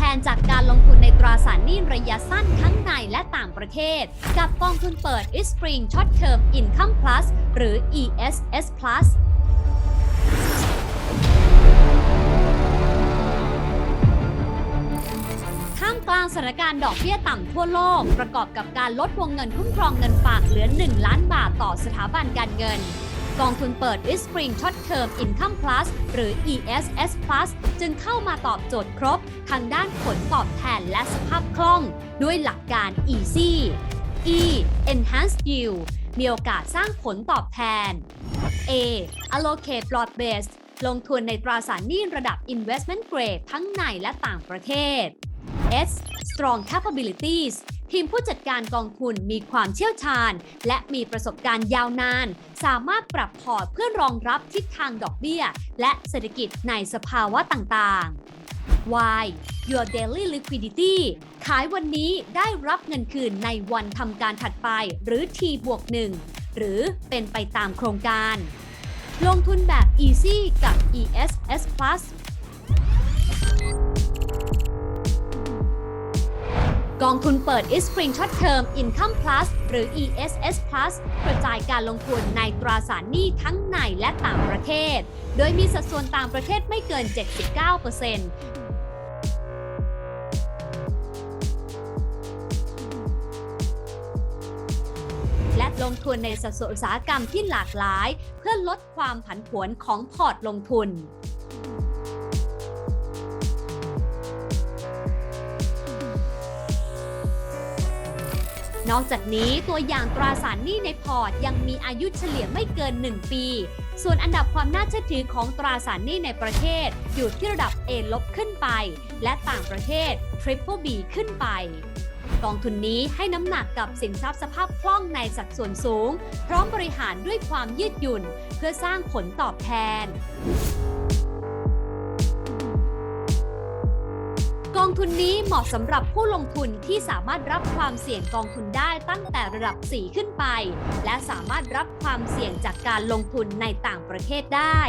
แทนจากการลงทุนในตราสารหนี้ระยะสั้นทั้งในและต่างประเทศ กับกองทุนเปิด e Spring Short Term Income Plus หรือ ESS Plus ท่ามกลางสถานการณ์ดอกเบี้ยต่ำทั่วโลก ประกอบกับการลดวงเงินคุ้มครองเงินฝากเหลือ 1 ล้านบาทต่อสถาบันการเงิน กองทุนเปิด e Spring Short Term Income Plus หรือ ESS Plus จึงเข้ามาตอบโจทย์ครบ ทางด้านผลตอบแทนและสภาพคล่อง ด้วยหลักการ Easy E Enhanced Yield มีโอกาสสร้างผลตอบแทน A allocate broad based ลงทุนในตราสารหนี้ระดับ investment grade ทั้งในและต่างประเทศ S strong capabilities ทีมผู้จัดการกองทุนมีความเชี่ยวชาญ และมีประสบการณ์ยาวนาน สามารถปรับพอร์ตเพื่อรองรับทิศทางดอกเบี้ย และเศรษฐกิจในสภาวะต่างๆ Why your daily liquidity ขายวันนี้ได้รับเงินคืนในวันทำการถัดไปหรือ T บวก1หรือเป็นไปตามโครงการ ลงทุนแบบ Easy กับ ESS Plus กองทุนเปิด e Spring Short Term Income Plus หรือ ESS Plus กระจายการลงทุนในตราสารหนี้ทั้งในและต่างประเทศ โดยมีสัดส่วนต่างประเทศไม่เกิน 79%และลงทุนในสัดส่วนอุตสาหกรรมที่หลากหลาย เพื่อลดความผันผวนของพอร์ตลงทุน นอกจากนี้ตัวอย่างตราสารหนี้ในพอร์ตยังมีอายุเฉลี่ยไม่เกิน 1 ปี ส่วนอันดับความน่าเชื่อถือของตราสารหนี้ในประเทศ อยู่ที่ระดับ A ลบขึ้นไป และต่างประเทศ Triple B ขึ้นไป กองทุนนี้ให้น้ำหนักกับสินทรัพย์สภาพคล่องในสัดส่วนสูง พร้อมบริหารด้วยความยืดหยุ่น เพื่อสร้างผลตอบแทน กองทุนนี้เหมาะสำหรับผู้ลงทุนที่สามารถรับความเสี่ยงกองทุนได้ตั้งแต่ระดับ 4 ขึ้นไป และสามารถรับความเสี่ยงจากการลงทุนในต่างประเทศได้